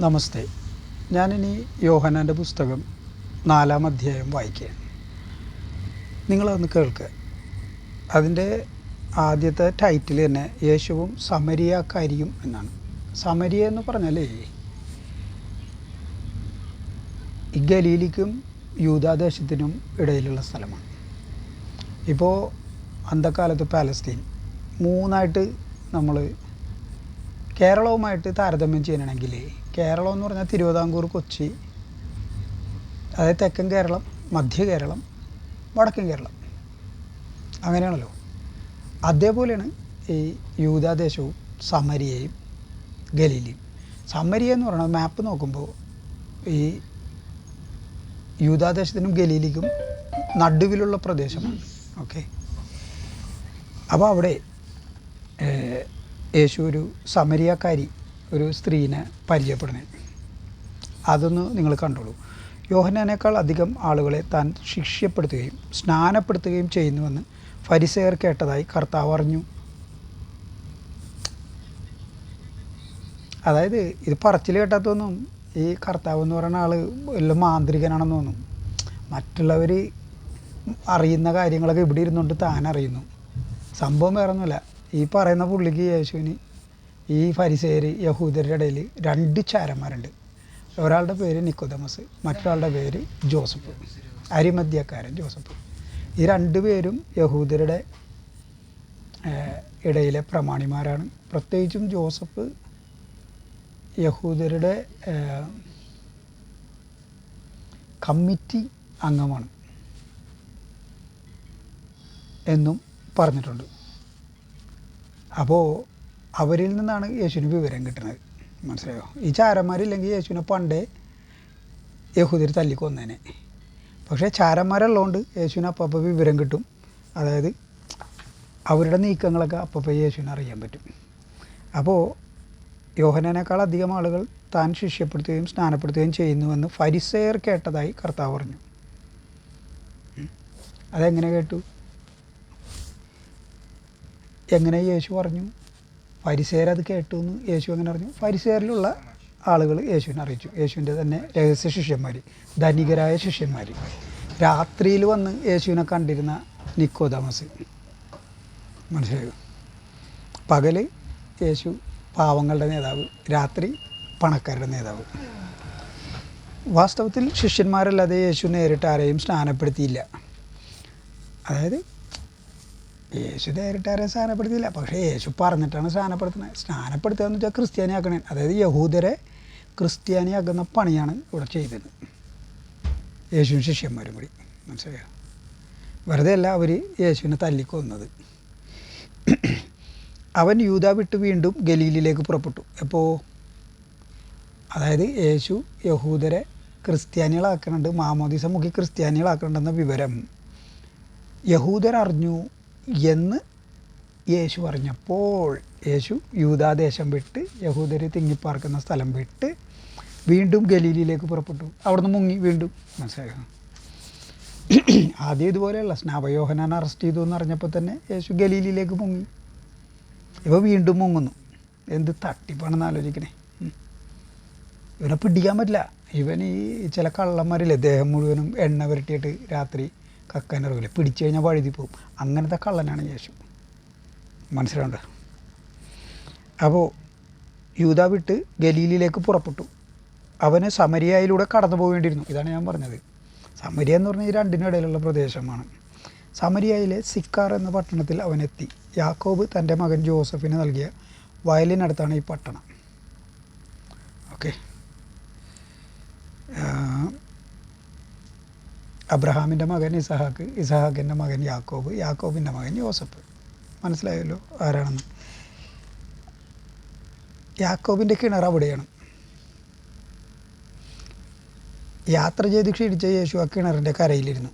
നമസ്തേ. ഞാനിനി യോഹനാന്റെ പുസ്തകം നാലാം അധ്യായം വായിക്കുകയാണ്. നിങ്ങളതൊന്ന് കേൾക്കുക അതിന്റെ ആദ്യത്തെ ടൈറ്റിൽ തന്നെ യേശുവും സമരിയാക്കാരിയും എന്നാണ്. സമരിയ എന്ന് പറഞ്ഞാലേ ഗലീലിക്കും യൂതാദേശത്തിനും ഇടയിലുള്ള സ്ഥലമാണ്. ഇപ്പോൾ അന്തക്കാലത്ത് പാലസ്തീൻ മൂന്നായിട്ട് നമ്മൾ കേരളവുമായിട്ട് താരതമ്യം ചെയ്യണമെങ്കിൽ കേരളം എന്ന് പറഞ്ഞാൽ തിരുവിതാംകൂർ കൊച്ചി അതായത് തെക്കൻ കേരളം മധ്യ കേരളം വടക്കൻ കേരളം. അങ്ങനെയാണല്ലോ. അതേപോലെയാണ് ഈ യൂതാദേശവും സമരിയയും ഗലീലിയും. സമരിയ എന്ന് പറയുന്നത് മാപ്പ് നോക്കുമ്പോൾ ഈ യൂതാദേശത്തിനും ഗലീലിക്കും നടുവിലുള്ള പ്രദേശമാണ്. ഓക്കെ. അപ്പോൾ അവിടെ യേശു ഒരു സമരിയക്കാരി ഒരു സ്ത്രീനെ പരിചയപ്പെടുന്നത്. അതൊന്ന് നിങ്ങൾ കണ്ടോളൂ. യോഹനാനേക്കാൾ അധികം ആളുകളെ താൻ ശിക്ഷ്യപ്പെടുത്തുകയും സ്നാനപ്പെടുത്തുകയും ചെയ്യുന്നുവെന്ന് ഫരിസേയർ കേട്ടതായി കർത്താവ് അറിഞ്ഞു. അതായത് ഇത് പറച്ചിൽ കേട്ടാത്തൊന്നും ഈ കർത്താവ് എന്ന് പറയുന്ന ആൾ എല്ലാം മാന്ത്രികനാണെന്ന് തോന്നും. മറ്റുള്ളവർ അറിയുന്ന കാര്യങ്ങളൊക്കെ ഇവിടെ ഇരുന്നുകൊണ്ട് താൻ അറിയുന്നു. സംഭവം വേറെ ഒന്നുമില്ല ഈ പറയുന്ന പുള്ളിക്ക് യേശുവിന് ഈ ഫരിസേർ യഹൂദരുടെ ഇടയിൽ രണ്ട് ചാരന്മാരുണ്ട്. ഒരാളുടെ പേര് നിക്കോദമസ് മറ്റൊരാളുടെ പേര് ജോസഫ്. അരിമധ്യക്കാരൻ ജോസഫ്. ഈ രണ്ട് പേരും യഹൂദരുടെ ഇടയിലെ പ്രമാണിമാരാണ്. പ്രത്യേകിച്ചും ജോസഫ് യഹൂദരുടെ കമ്മിറ്റി അംഗമാണ് എന്നും പറഞ്ഞിട്ടുണ്ട്. അപ്പോൾ അവരിൽ നിന്നാണ് യേശുവിന് വിവരം കിട്ടുന്നത്. മനസ്സിലായോ? ഈ ചാരന്മാരില്ലെങ്കിൽ യേശുവിനെ പണ്ടേ യഹൂദർ തല്ലിക്കൊന്നേനെ. പക്ഷേ ചാരന്മാരുള്ളതുകൊണ്ട് യേശുവിന് അപ്പപ്പോൾ വിവരം കിട്ടും. അതായത് അവരുടെ നീക്കങ്ങളൊക്കെ അപ്പപ്പോൾ യേശുവിന് അറിയാൻ പറ്റും. അപ്പോൾ യോഹനേനേക്കാൾ അധികം ആളുകൾ താൻ ശിഷ്യപ്പെടുത്തുകയും സ്നാനപ്പെടുത്തുകയും ചെയ്യുന്നുവെന്ന് ഫരിസേയർ കേട്ടതായി കർത്താവ് പറഞ്ഞു. അതെങ്ങനെ കേട്ടു? എങ്ങനെ യേശു പറഞ്ഞു? ഫരിസേർ അത് കേട്ടു എന്ന് യേശു അങ്ങനെ അറിഞ്ഞു. പരിസേരിലുള്ള ആളുകൾ യേശുവിനെ അറിയിച്ചു. യേശുവിന്റെ തന്നെ രഹസ്യ ശിഷ്യന്മാർ ധനികരായ ശിഷ്യന്മാർ രാത്രിയിൽ വന്ന് യേശുവിനെ കണ്ടിരുന്ന നിക്കോദമസ്. മനസ്സിലായോ? പകൽ യേശു പാവങ്ങളുടെ നേതാവ് രാത്രി പണക്കാരുടെ നേതാവ്. വാസ്തവത്തിൽ ശിഷ്യന്മാരല്ലാതെ യേശു നേരിട്ട് ആരെയും സ്നാനപ്പെടുത്തിയില്ല. അതായത് യേശു നേരിട്ട് ആരെയും സ്നാനപ്പെടുത്തിയില്ല പക്ഷേ യേശു പറഞ്ഞിട്ടാണ് സ്നാനപ്പെടുത്തുന്നത് സ്നാനപ്പെടുത്തുക എന്ന് വെച്ചാൽ ക്രിസ്ത്യാനിയാക്കണേ. അതായത് യഹൂദരെ ക്രിസ്ത്യാനിയാക്കുന്ന പണിയാണ് ഇവിടെ ചെയ്തത്. യേശുവിന് ശിഷ്യന്മാരും കൂടി. മനസ്സിലായോ? വെറുതെ അല്ല അവർ യേശുവിനെ തല്ലിക്കൊന്നത്. അവൻ യൂത വിട്ട് വീണ്ടും ഗലീലിലേക്ക് പുറപ്പെട്ടു. എപ്പോൾ അതായത് യേശു യഹൂദരെ ക്രിസ്ത്യാനികളാക്കുന്നുണ്ട് മാമോദിസ മുഖി ക്രിസ്ത്യാനികളാക്കുന്നുണ്ടെന്ന വിവരം. യഹൂദർ അറിഞ്ഞു എന്ന് യേശു പറഞ്ഞപ്പോൾ യേശു യൂതാദേശം വിട്ട് യഹൂദരെ തിങ്ങിപ്പാർക്കുന്ന സ്ഥലം വിട്ട് വീണ്ടും ഗലീലിയിലേക്ക് പുറപ്പെട്ടു. അവിടുന്ന് മുങ്ങി വീണ്ടും. മനസ്സിലായോ? ആദ്യം ഇതുപോലെയല്ല. സ്നാപയോഹനാൻ അറസ്റ്റ് ചെയ്തു എന്ന് അറിഞ്ഞപ്പോൾ തന്നെ യേശു ഗലീലിയിലേക്ക് മുങ്ങി. ഇവ വീണ്ടും മുങ്ങുന്നു. എന്ത് തട്ടിപ്പാണെന്ന് ആലോചിക്കണേ. ഇവനെ പിടിക്കാൻ പറ്റില്ല. ഇവൻ ഈ ചില കള്ളന്മാരില്ലേ ദേഹം മുഴുവനും എണ്ണ പുരട്ടിയിട്ട് രാത്രി കക്കാൻ ഇറങ്ങില്ല പിടിച്ചു കഴിഞ്ഞാൽ വഴുതി പോകും. അങ്ങനത്തെ കള്ളനാണ് യേശു മനസ്സിലാവുണ്ട്? അപ്പോൾ യൂത വിട്ട് ഗലീലിലേക്ക് പുറപ്പെട്ടു. അവന് സമരിയായിലൂടെ കടന്നു പോകേണ്ടിയിരുന്നു ഇതാണ് ഞാൻ പറഞ്ഞത്. സമരിയ എന്ന് പറഞ്ഞാൽ ഈ രണ്ടിനും ഇടയിലുള്ള പ്രദേശമാണ്. സമരിയയിലെ സിക്കാർ എന്ന പട്ടണത്തിൽ അവനെത്തി. യാക്കോബ് തന്റെ മകൻ ജോസഫിന് നൽകിയ വയലിനടുത്താണ് ഈ പട്ടണം. ഓക്കെ. അബ്രഹാമിന്റെ മകൻ ഇസഹാക്ക് ഇസഹാക്കിന്റെ മകൻ യാക്കോബ് യാക്കോബിന്റെ മകൻ യോസഫ്. മനസ്സിലായല്ലോ ആരാണെന്ന്. യാക്കോബിന്റെ കിണർ അവിടെയാണ്. യാത്ര ചെയ്ത് ക്ഷീണിച്ച യേശു ആ കിണറിന്റെ കരയിലിരുന്നു.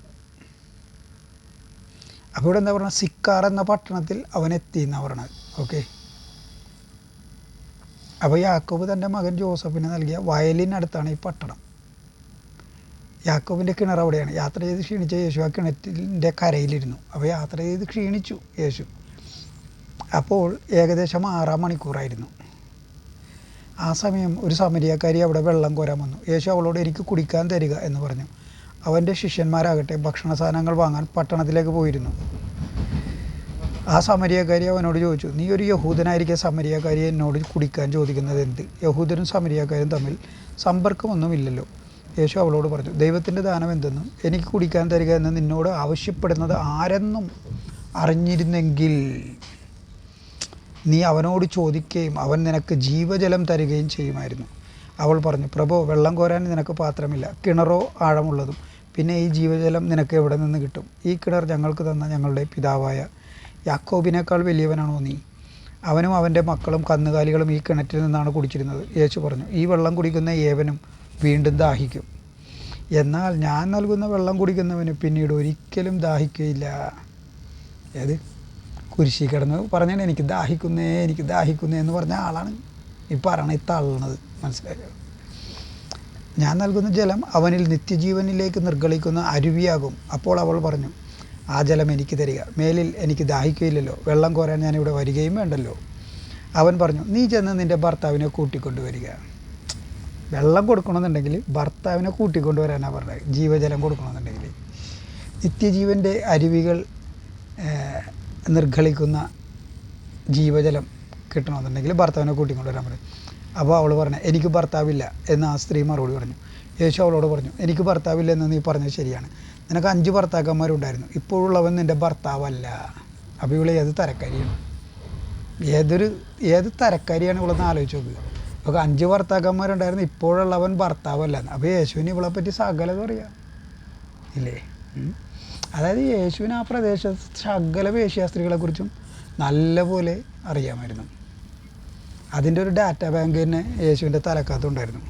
അപ്പോൾ ഇവിടെ എന്താ പറയുക സിക്കാർ എന്ന പട്ടണത്തിൽ അവൻ എത്തി എന്നാണ് പറയണത് ഓക്കെ. അപ്പോൾ യാക്കോബ് തന്റെ മകൻ ജോസഫിന് നൽകിയ വയലിനടുത്താണ് ഈ പട്ടണം. യാക്കോബിന്റെ കിണർ അവിടെയാണ്. യാത്ര ചെയ്ത് ക്ഷീണിച്ച യേശു ആ കിണറ്റിന്റെ കരയിലിരുന്നു. അപ്പോൾ യാത്ര ചെയ്ത് ക്ഷീണിച്ചു യേശു. അപ്പോൾ ഏകദേശം ആറാം മണിക്കൂറായിരുന്നു. ആ സമയം ഒരു സമരിയക്കാരി അവിടെ വെള്ളം കോരാൻ വന്നു. യേശു അവളോട് എനിക്ക് കുടിക്കാൻ തരിക എന്ന് പറഞ്ഞു. അവന്റെ ശിഷ്യന്മാരാകട്ടെ ഭക്ഷണ സാധനങ്ങൾ വാങ്ങാൻ പട്ടണത്തിലേക്ക് പോയിരുന്നു. ആ സമരിയക്കാരി അവനോട് ചോദിച്ചു നീ ഒരു യഹൂദനായിരിക്കെ സമരിയക്കാരി എന്നോട് കുടിക്കാൻ ചോദിക്കുന്നത് എന്ത്? യഹൂദനും സമരിയക്കാരും തമ്മിൽ സമ്പർക്കമൊന്നുമില്ലല്ലോ. യേശു അവളോട് പറഞ്ഞു ദൈവത്തിന്റെ ദാനം എന്തെന്നും എനിക്ക് കുടിക്കാൻ തരിക എന്ന് നിന്നോട് ആവശ്യപ്പെടുന്നത് ആരെന്നും അറിഞ്ഞിരുന്നെങ്കിൽ നീ അവനോട് ചോദിക്കുകയും അവൻ നിനക്ക് ജീവജലം തരികയും ചെയ്യുമായിരുന്നു. അവൾ പറഞ്ഞു പ്രഭോ വെള്ളം കോരാൻ നിനക്ക് പാത്രമില്ല കിണറോ ആഴമുള്ളതും പിന്നെ ഈ ജീവജലം നിനക്ക് എവിടെ നിന്ന് കിട്ടും? ഈ കിണർ ഞങ്ങൾക്ക് തന്ന ഞങ്ങളുടെ പിതാവായ യാക്കോബിനേക്കാൾ വലിയവനാണോ നീ? അവനും അവന്റെ മക്കളും കന്നുകാലികളും ഈ കിണറ്റിൽ നിന്നാണ് കുടിച്ചിരുന്നത്. യേശു പറഞ്ഞു ഈ വെള്ളം കുടിക്കുന്ന ഏവനും വീണ്ടും ദാഹിക്കും. എന്നാൽ ഞാൻ നൽകുന്ന വെള്ളം കുടിക്കുന്നവന് പിന്നീട് ഒരിക്കലും ദാഹിക്കുകയില്ല. ഏത്? കുരിശി കിടന്ന് പറഞ്ഞാൽ എനിക്ക് ദാഹിക്കുന്നേ എനിക്ക് ദാഹിക്കുന്നേ എന്ന് പറഞ്ഞ ആളാണ് ഈ പറയണ ഈ മനസ്സിലായോ? ഞാൻ നൽകുന്ന ജലം അവനിൽ നിത്യജീവനിലേക്ക് നിർഗളിക്കുന്ന അരുവിയാകും. അപ്പോൾ അവൾ പറഞ്ഞു ആ ജലം എനിക്ക് തരിക. മേലിൽ എനിക്ക് ദാഹിക്കുകയില്ലല്ലോ. വെള്ളം കോരാൻ ഞാനിവിടെ വരികയും വേണ്ടല്ലോ. അവൻ പറഞ്ഞു നീ ചെന്ന് നിന്റെ ഭർത്താവിനെ കൂട്ടിക്കൊണ്ടുവരിക. വെള്ളം കൊടുക്കണമെന്നുണ്ടെങ്കിൽ ഭർത്താവിനെ കൂട്ടിക്കൊണ്ട് വരാനാണ് പറഞ്ഞത്. ജീവജലം കൊടുക്കണമെന്നുണ്ടെങ്കിൽ. നിത്യജീവന്റെ അരുവികൾ നിർഗളിക്കുന്ന ജീവജലം കിട്ടണമെന്നുണ്ടെങ്കിൽ ഭർത്താവിനെ കൂട്ടിക്കൊണ്ട് വരാൻ പറയും. അപ്പോൾ അവൾ പറഞ്ഞു എനിക്ക് ഭർത്താവില്ല എന്ന് ആ സ്ത്രീ മറുപടി പറഞ്ഞു. യേശു അവളോട് പറഞ്ഞു എനിക്ക് ഭർത്താവില്ല എന്ന് നീ പറഞ്ഞത് ശരിയാണ്. നിനക്ക് അഞ്ച് ഭർത്താക്കന്മാരുണ്ടായിരുന്നു. ഇപ്പോഴുള്ളവൻ നിന്റെ ഭർത്താവല്ല. അപ്പോൾ ഇവളെ ഏത് തരക്കാരിയാണ്? ഏതൊരു ഏത് തരക്കാരിയാണ് ഇവളെന്ന് ആലോചിച്ച് നോക്കുക ഇവൾക്ക് അഞ്ച് ഭർത്താക്കന്മാരുണ്ടായിരുന്നു ഇപ്പോഴുള്ളവൻ ഭർത്താവല്ല. അപ്പോൾ യേശുവിന് ഇവളെ പറ്റി സകലത അറിയാം. ഇല്ലേ? അതായത് യേശുവിന് ആ പ്രദേശത്ത് സകല വേശ്യാസ്ത്രീകളെക്കുറിച്ചും നല്ലപോലെ അറിയാമായിരുന്നു. അതിന്റെ ഒരു ഡാറ്റ ബാങ്ക് തന്നെ യേശുവിന്റെ തലക്കകത്തുണ്ടായിരുന്നു.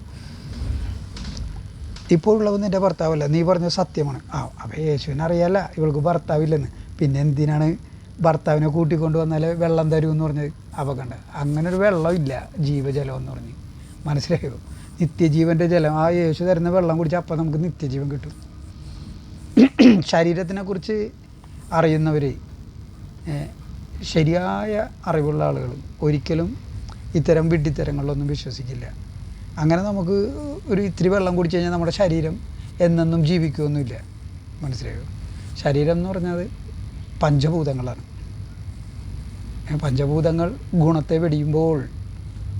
ഇപ്പോഴുള്ളവൻ നിന്റെ ഭർത്താവല്ല. നീ പറഞ്ഞത് സത്യമാണ്. ആ അപ്പോൾ യേശുവിനെ അറിയാല്ല ഇവൾക്ക് ഭർത്താവില്ലെന്ന്. പിന്നെ എന്തിനാണ് ഭർത്താവിനെ കൂട്ടിക്കൊണ്ട് വന്നാൽ വെള്ളം തരൂ എന്ന് പറഞ്ഞ് അവ കണ്ട അങ്ങനെ ഒരു വെള്ളം ഇല്ല ജീവജലം എന്ന് പറഞ്ഞ്. മനസ്സിലായോ? നിത്യജീവന്റെ ജലം. ആ യേശു തരുന്ന വെള്ളം കുടിച്ച് അപ്പം നമുക്ക് നിത്യജീവൻ കിട്ടും. ശരീരത്തിനെ കുറിച്ച് അറിയുന്നവർ ശരിയായ അറിവുള്ള ആളുകൾ ഒരിക്കലും ഇത്തരം വിഡ്ഢിത്തരങ്ങളിലൊന്നും വിശ്വസിക്കില്ല. അങ്ങനെ നമുക്ക് ഒരു ഇത്തിരി വെള്ളം കുടിച്ചു കഴിഞ്ഞാൽ നമ്മുടെ ശരീരം എന്നെന്നും ജീവിക്കുമൊന്നുമില്ല മനസ്സിലായോ? ശരീരം എന്ന് പറഞ്ഞത് പഞ്ചഭൂതങ്ങളാണ്. പഞ്ചഭൂതങ്ങൾ ഗുണത്തെ വെടിയുമ്പോൾ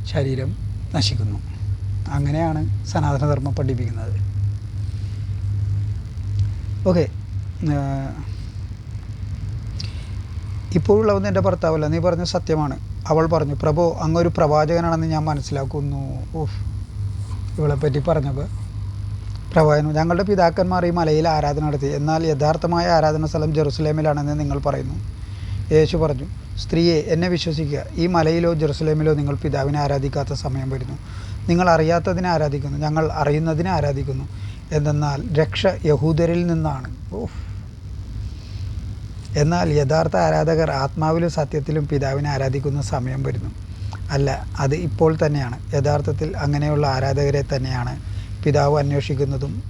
ശരീരം നശിക്കുന്നു. അങ്ങനെയാണ് സനാതനധർമ്മം പഠിപ്പിക്കുന്നത്. ഓക്കെ ഇപ്പോഴുള്ളവന്ന് എന്റെ ഭർത്താവല്ല നീ പറഞ്ഞ സത്യമാണ്. അവൾ പറഞ്ഞു പ്രഭോ അങ്ങൊരു പ്രവാചകനാണെന്ന് ഞാൻ മനസ്സിലാക്കുന്നു. ഓഫ് ഇവളെപ്പറ്റി പറഞ്ഞപ്പോൾ പ്രവാചകൻ ഞങ്ങളുടെ പിതാക്കന്മാർ ഈ മലയിൽ ആരാധന നടത്തി. എന്നാൽ യഥാർത്ഥമായ ആരാധന സ്ഥലം ജെറുസലേമിലാണെന്ന് നിങ്ങൾ പറയുന്നു. യേശു പറഞ്ഞു സ്ത്രീയെ എന്നെ വിശ്വസിക്കുക. ഈ മലയിലോ ജെറുസലേമിലോ നിങ്ങൾ പിതാവിനെ ആരാധിക്കാത്ത സമയം വരുന്നു. നിങ്ങൾ അറിയാത്തതിനെ ആരാധിക്കുന്നു. ഞങ്ങൾ അറിയുന്നതിനെ ആരാധിക്കുന്നു. എന്തെന്നാൽ രക്ഷ യഹൂദരിൽ നിന്നാണ്. എന്നാൽ യഥാർത്ഥ ആരാധകർ ആത്മാവിലും സത്യത്തിലും പിതാവിനെ ആരാധിക്കുന്ന സമയം വരുന്നു. അല്ല അത് ഇപ്പോൾ തന്നെയാണ്. യഥാർത്ഥത്തിൽ അങ്ങനെയുള്ള ആരാധകരെ തന്നെയാണ് പിതാവ് അന്വേഷിക്കുന്നതും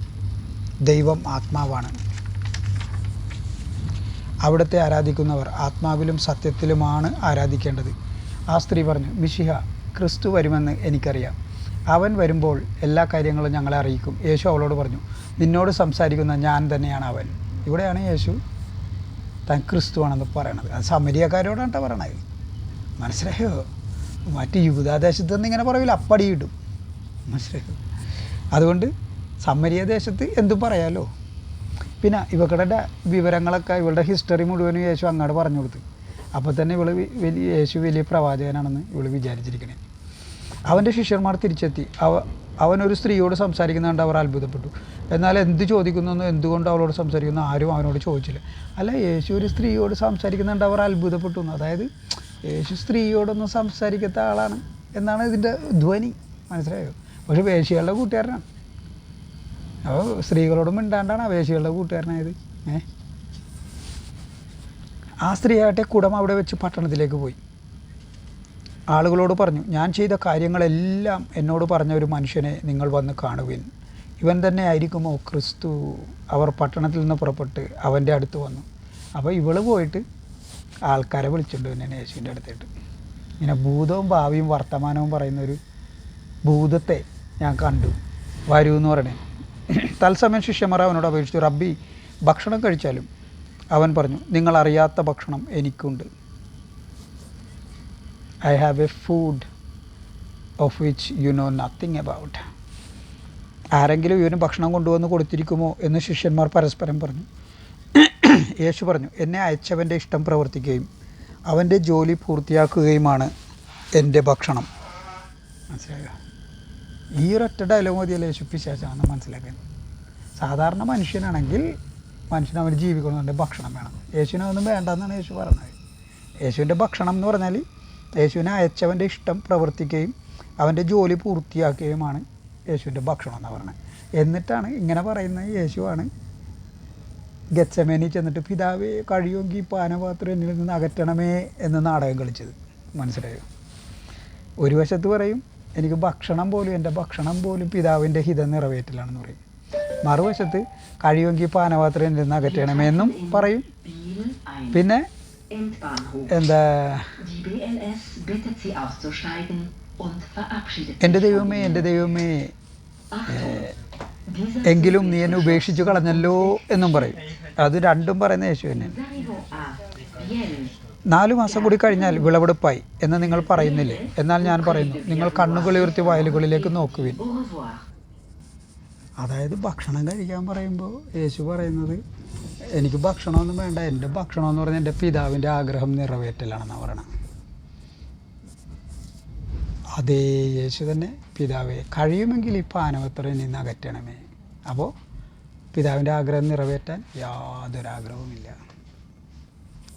ദൈവം ആത്മാവാണ്. അവിടുത്തെ ആരാധിക്കുന്നവർ ആത്മാവിലും സത്യത്തിലുമാണ് ആരാധിക്കേണ്ടത്. ആ സ്ത്രീ പറഞ്ഞു മിഷിഹ ക്രിസ്തു വരുമെന്ന് എനിക്കറിയാം. അവൻ വരുമ്പോൾ എല്ലാ കാര്യങ്ങളും ഞങ്ങളെ അറിയിക്കും. യേശു അവളോട് പറഞ്ഞു നിന്നോട് സംസാരിക്കുന്ന ഞാൻ തന്നെയാണ് അവൻ. ഇവിടെയാണ് യേശു താൻ ക്രിസ്തുവാണെന്ന് പറയണത്. അത് സമരിയക്കാരോടാണ് പറയണത്. മനസ്സിലായോ? മറ്റ് യുവതാദേശത്ത് നിന്ന് ഇങ്ങനെ പറയില്ല അപ്പടി മനസ്സിലായോ? അതുകൊണ്ട് സമ്മരിയ ദേശത്ത് എന്തും പറയാലോ? പിന്നെ ഇവക്കടെ വിവരങ്ങളൊക്കെ ഇവളുടെ ഹിസ്റ്ററി മുഴുവനും യേശു അങ്ങോട്ട് പറഞ്ഞു കൊടുത്ത്. അപ്പോൾ തന്നെ ഇവൾ വലിയ യേശു വലിയ പ്രവാചകനാണെന്ന് ഇവൾ വിചാരിച്ചിരിക്കണേ. അവന്റെ ശിഷ്യന്മാർ തിരിച്ചെത്തി. അവ അവനൊരു സ്ത്രീയോട് സംസാരിക്കുന്നതുകൊണ്ട് അവർ അത്ഭുതപ്പെട്ടു. എന്നാൽ എന്ത് ചോദിക്കുന്നു എന്തുകൊണ്ട് അവളോട് സംസാരിക്കുന്നു ആരും അവനോട് ചോദിച്ചില്ല. അല്ല യേശു ഒരു സ്ത്രീയോട് സംസാരിക്കുന്നുണ്ട് അവർ അത്ഭുതപ്പെട്ടു അതായത് യേശു സ്ത്രീയോടൊന്നും സംസാരിക്കാത്ത ആളാണ് എന്നാണ് ഇതിന്റെ ധ്വനി. മനസ്സിലായോ? പക്ഷെ വേശികളുടെ കൂട്ടുകാരനാണ്. അപ്പോൾ സ്ത്രീകളോട് മിണ്ടാണ്ടാണ് ആ വേശികളുടെ കൂട്ടുകാരനായത്. ഏ? ആ സ്ത്രീയാകട്ടെ കുടം അവിടെ വെച്ച് പട്ടണത്തിലേക്ക് പോയി. ആളുകളോട് പറഞ്ഞു ഞാൻ ചെയ്ത കാര്യങ്ങളെല്ലാം എന്നോട് പറഞ്ഞ ഒരു മനുഷ്യനെ നിങ്ങൾ വന്ന് കാണുവിൻ. ഇവൻ തന്നെ ആയിരിക്കുമോ ക്രിസ്തു? അവർ പട്ടണത്തിൽ നിന്ന് പുറപ്പെട്ട് അവന്റെ അടുത്ത് വന്നു. അപ്പോൾ ഇവൾ പോയിട്ട് ആൾക്കാരെ വിളിച്ചിട്ടുണ്ട് പിന്നെ യേശുവിന്റെ അടുത്തേട്ട് ഇങ്ങനെ ഭൂതവും ഭാവിയും വർത്തമാനവും പറയുന്നൊരു ഭൂതത്തെ ഞാൻ കണ്ടു. വരൂ എന്ന് പറയണേ. തത്സമയം ശിഷ്യന്മാർ അവനോട് അപേക്ഷിച്ചു റബ്ബി ഭക്ഷണം കഴിച്ചാലും? അവൻ പറഞ്ഞു നിങ്ങൾ അറിയാത്ത ഭക്ഷണം എനിക്കുണ്ട്. I have a food of which you know nothing about ആരെങ്കിലും ഇവന് ഭക്ഷണം കൊണ്ടുവന്ന് കൊടുത്തിരിക്കുമോ എന്ന് ശിഷ്യന്മാർ പരസ്പരം പറഞ്ഞു. യേശു പറഞ്ഞു എന്നെ അയച്ചവന്റെ ഇഷ്ടം പ്രവർത്തിക്കുകയും അവന്റെ ജോലി പൂർത്തിയാക്കുകയുമാണ് എന്റെ ഭക്ഷണം. മനസ്സിലായോ? ഈ ഒരൊറ്റ ഡയലോഗ് മതിയല്ലേ യേശു പിശാച്ചാണെന്ന് മനസ്സിലാക്കാൻ? സാധാരണ മനുഷ്യനാണെങ്കിൽ മനുഷ്യന് അവന് ഭക്ഷണം വേണം. യേശുവിന് അതൊന്നും വേണ്ടെന്നാണ് യേശു പറഞ്ഞത്. യേശുവിന്റെ ഭക്ഷണം എന്ന് പറഞ്ഞാൽ യേശുവിനെ അയച്ചവന്റെ ഇഷ്ടം പ്രവർത്തിക്കുകയും അവന്റെ ജോലി പൂർത്തിയാക്കുകയുമാണ് യേശുവിന്റെ ഭക്ഷണം എന്ന് പറയുന്നത് എന്നിട്ടാണ് ഇങ്ങനെ പറയുന്ന യേശുവാണ് ഗച്ചമേനി ചെന്നിട്ട് പിതാവേ കഴിയുമെങ്കിൽ പാനപാത്രം എന്നിൽ നിന്ന് അകറ്റണമേ എന്ന് നാടകം കളിച്ചത്. മനസ്സിലായോ? ഒരു വശത്ത് പറയും എനിക്ക് ഭക്ഷണം പോലും എന്റെ ഭക്ഷണം പോലും പിതാവിന്റെ ഹിതം നിറവേറ്റലാണെന്ന് പറയും മറുവശത്ത് കഴിയുമെങ്കിൽ പാനപാത്രം എന്റെ നിന്ന് അകറ്റണമെന്നും പറയും പിന്നെ എന്താ എന്റെ ദൈവമേ എന്റെ ദൈവമേ എങ്കിലും നീ എന്നെ ഉപേക്ഷിച്ചു കളഞ്ഞല്ലോ എന്നും പറയും അത് രണ്ടും പറയുന്ന യേശു തന്നെ Sariho A. Biel. നാലു മാസം കൂടി കഴിഞ്ഞാൽ വിളവെടുപ്പായി എന്ന് നിങ്ങൾ പറയുന്നില്ലേ? എന്നാൽ ഞാൻ പറയുന്നു നിങ്ങൾ കണ്ണുകളുയർത്തി വയലുകളിലേക്ക് നോക്കുവിൻ. അതായത് ഭക്ഷണം കഴിക്കാൻ പറയുമ്പോൾ യേശു പറയുന്നത് എനിക്ക് ഭക്ഷണമൊന്നും വേണ്ട എന്റെ ഭക്ഷണം എന്ന് പറഞ്ഞാൽ എന്റെ പിതാവിന്റെ ആഗ്രഹം നിറവേറ്റലാണെന്നാണ് പറയണത് അതേ യേശു തന്നെ പിതാവെ കഴിയുമെങ്കിൽ ഈ പാനപത്രം നിന്ന് അകറ്റണമേ അപ്പോൾ പിതാവിന്റെ ആഗ്രഹം നിറവേറ്റാൻ യാതൊരു ആഗ്രഹവുമില്ല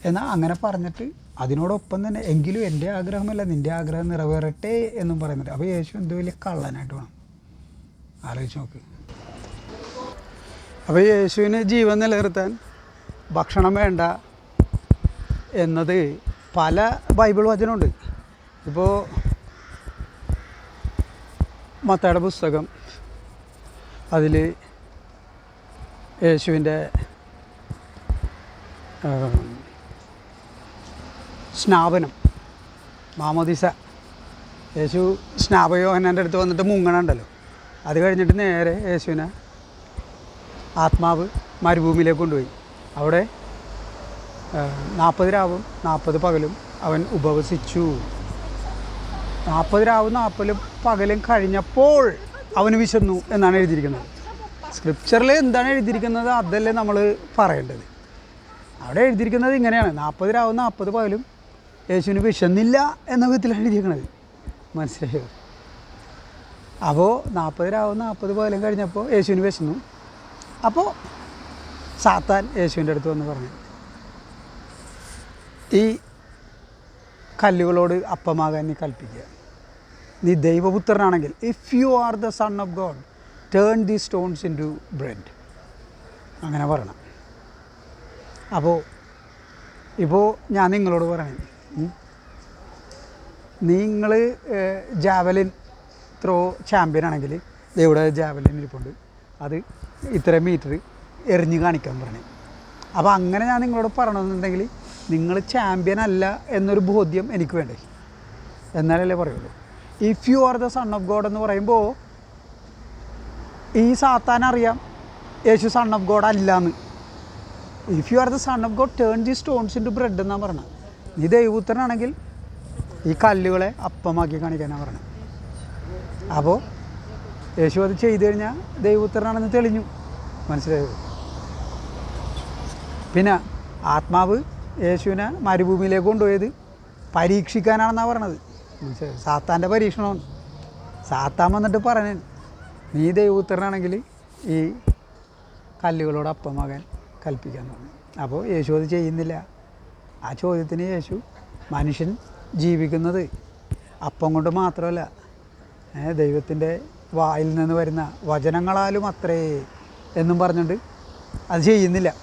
എന്നാൽ അങ്ങനെ പറഞ്ഞിട്ട് അതിനോടൊപ്പം തന്നെ എങ്കിലും എന്റെ ആഗ്രഹമല്ല നിന്റെ ആഗ്രഹം നിറവേറട്ടെ എന്നും പറയുന്നുണ്ട്. അപ്പോൾ യേശു എന്തോ വലിയ കള്ളനായിട്ട് വേണം. ആലോചിച്ച് നോക്ക്. അപ്പോൾ യേശുവിന് ജീവൻ നിലനിർത്താൻ ഭക്ഷണം വേണ്ട എന്നത് പല ബൈബിൾ വചനമുണ്ട്. ഇപ്പോൾ മത്തയുടെ പുസ്തകം അതിൽ യേശുവിന്റെ സ്നാപനം. മാമോദിസ. യേശു സ്നാപയോഹനന്റെ അടുത്ത് വന്നിട്ട് മുങ്ങണുണ്ടല്ലോ. അത് കഴിഞ്ഞിട്ട് നേരെ യേശുവിനെ ആത്മാവ് മരുഭൂമിയിലേക്ക് കൊണ്ടുപോയി. അവിടെ നാൽപ്പത് രാവും നാൽപ്പത് പകലും അവൻ ഉപവസിച്ചു. നാൽപ്പത് രാവും നാൽപ്പത് പകലും കഴിഞ്ഞപ്പോൾ അവന് വിശന്നു എന്നാണ് എഴുതിയിരിക്കുന്നത്. സ്ക്രിപ്ചറിൽ എന്താണ് എഴുതിയിരിക്കുന്നത്? അതല്ലേ നമ്മൾ പറയേണ്ടത്. അവിടെ എഴുതിയിരിക്കുന്നത് ഇങ്ങനെയാണ്. നാൽപ്പത് രാവും നാൽപ്പത് പകലും യേശുവിന് വിശന്നില്ല എന്ന വിധത്തിലാണ് എഴുതിയിരിക്കുന്നത് മനസ്സിലായോ? അപ്പോൾ നാൽപ്പത് രാവും നാൽപ്പത് പകലും കഴിഞ്ഞപ്പോൾ യേശുവിന് വിശന്നു. അപ്പോൾ സാത്താൻ യേശുവിന്റെ അടുത്ത് വന്ന് പറഞ്ഞു ഈ കല്ലുകളോട് അപ്പമാകാൻ നീ കൽപ്പിക്കുക. നീ ദൈവപുത്രനാണെങ്കിൽ if you are the son of God turn the stones into bread അങ്ങനെ പറയണം. അപ്പോൾ ഇപ്പോൾ ഞാൻ നിങ്ങളോട് പറയണേ നിങ്ങൾ ജാവലിൻ ത്രോ ചാമ്പ്യൻ ആണെങ്കിൽ ഇവിടെ ജാവലിൻ ഇരിപ്പുണ്ട്. അത് ഇത്ര മീറ്റർ എറിഞ്ഞ് കാണിക്കാൻ പറഞ്ഞു. അപ്പോൾ അങ്ങനെ ഞാൻ നിങ്ങളോട് പറയണമെന്നുണ്ടെങ്കിൽ നിങ്ങൾ ചാമ്പ്യൻ അല്ല എന്നൊരു ബോധ്യം എനിക്ക് വേണ്ടേ? എന്നാലല്ലേ പറയുള്ളൂ. If you are the son of God എന്ന് പറയുമ്പോൾ ഈ സാത്താൻ അറിയാം യേശു സൺ ഓഫ് ഗോഡ് അല്ല എന്ന് if you are the son of God turn the stones into bread എന്നാണ് പറഞ്ഞത് നീ ദൈവപുത്രനാണെങ്കിൽ ഈ കല്ലുകളെ അപ്പമാക്കി കാണിക്കാനാണ് പറഞ്ഞത്. അപ്പോൾ യേശു അത് ചെയ്തു കഴിഞ്ഞാൽ ദൈവപുത്രനാണെന്ന് തെളിഞ്ഞു. മനസ്സിലായത് പിന്നെ ആത്മാവ് യേശുവിനെ മരുഭൂമിയിലേക്ക് കൊണ്ടുപോയത് പരീക്ഷിക്കാനാണെന്നാണ് പറഞ്ഞത്. മനസ്സിലായത് സാത്താന്റെ പരീക്ഷണമാണ്. സാത്താൻ വന്നിട്ട് പറഞ്ഞു നീ ദൈവപുത്രനാണെങ്കിൽ ഈ കല്ലുകളോട് അപ്പമാകാൻ കൽപ്പിക്കാൻ പറഞ്ഞു. അപ്പോൾ യേശു അത് ചെയ്യുന്നില്ല. ആ ചോദ്യത്തിന് യേശു മനുഷ്യൻ ജീവിക്കുന്നത് അപ്പം കൊണ്ട് മാത്രമല്ല ദൈവത്തിന്റെ വായിൽ നിന്ന് വരുന്ന വചനങ്ങളാലും അത്രേ എന്നും പറഞ്ഞുകൊണ്ട് അത് ചെയ്യുന്നില്ല.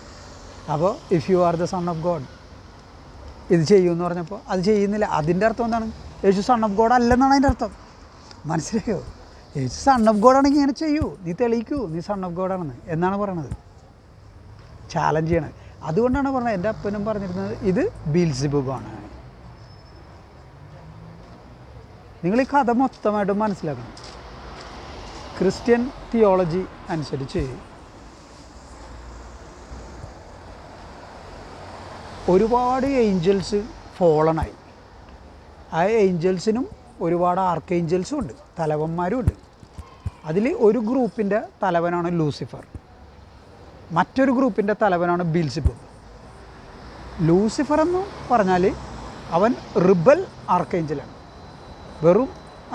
അപ്പോൾ if you are the son of God ഇത് ചെയ്യുമെന്ന് പറഞ്ഞപ്പോൾ അത് ചെയ്യുന്നില്ല. അതിന്റെ അർത്ഥം എന്താണ്? യേശു സൺ ഓഫ് ഗോഡ് അല്ലെന്നാണ് അതിന്റെ അർത്ഥം. മനസ്സിലായോ? യേശു സൺ ഓഫ് ഗോഡ് ആണെങ്കിൽ ഇങ്ങനെ ചെയ്യൂ. നീ തെളിയിക്കൂ നീ സൺ ഓഫ് ഗോഡാണെന്ന് എന്നാണ് പറയണത്? ചാലഞ്ച് ചെയ്യണത്. അതുകൊണ്ടാണ് പറഞ്ഞത് എന്റെ അപ്പനും പറഞ്ഞിരുന്നത് ഇത് ബീൽസിബുബാണ്. നിങ്ങൾ ഈ കഥ മൊത്തമായിട്ട് മനസ്സിലാക്കണം. ക്രിസ്ത്യൻ തിയോളജി അനുസരിച്ച് ഒരുപാട് ഏഞ്ചൽസ് ഫോളണായി ആ ഏഞ്ചൽസിനും ഒരുപാട് ആർക്ക് ഉണ്ട് തലവന്മാരും ഉണ്ട്. അതിൽ ഒരു ഗ്രൂപ്പിന്റെ തലവനാണ് ലൂസിഫർ. മറ്റൊരു ഗ്രൂപ്പിന്റെ തലവനാണ് ബിൽസിബ്. ലൂസിഫർ എന്ന് പറഞ്ഞാൽ അവൻ റിബൽ ആർക്കേഞ്ചലാണ്. വെറും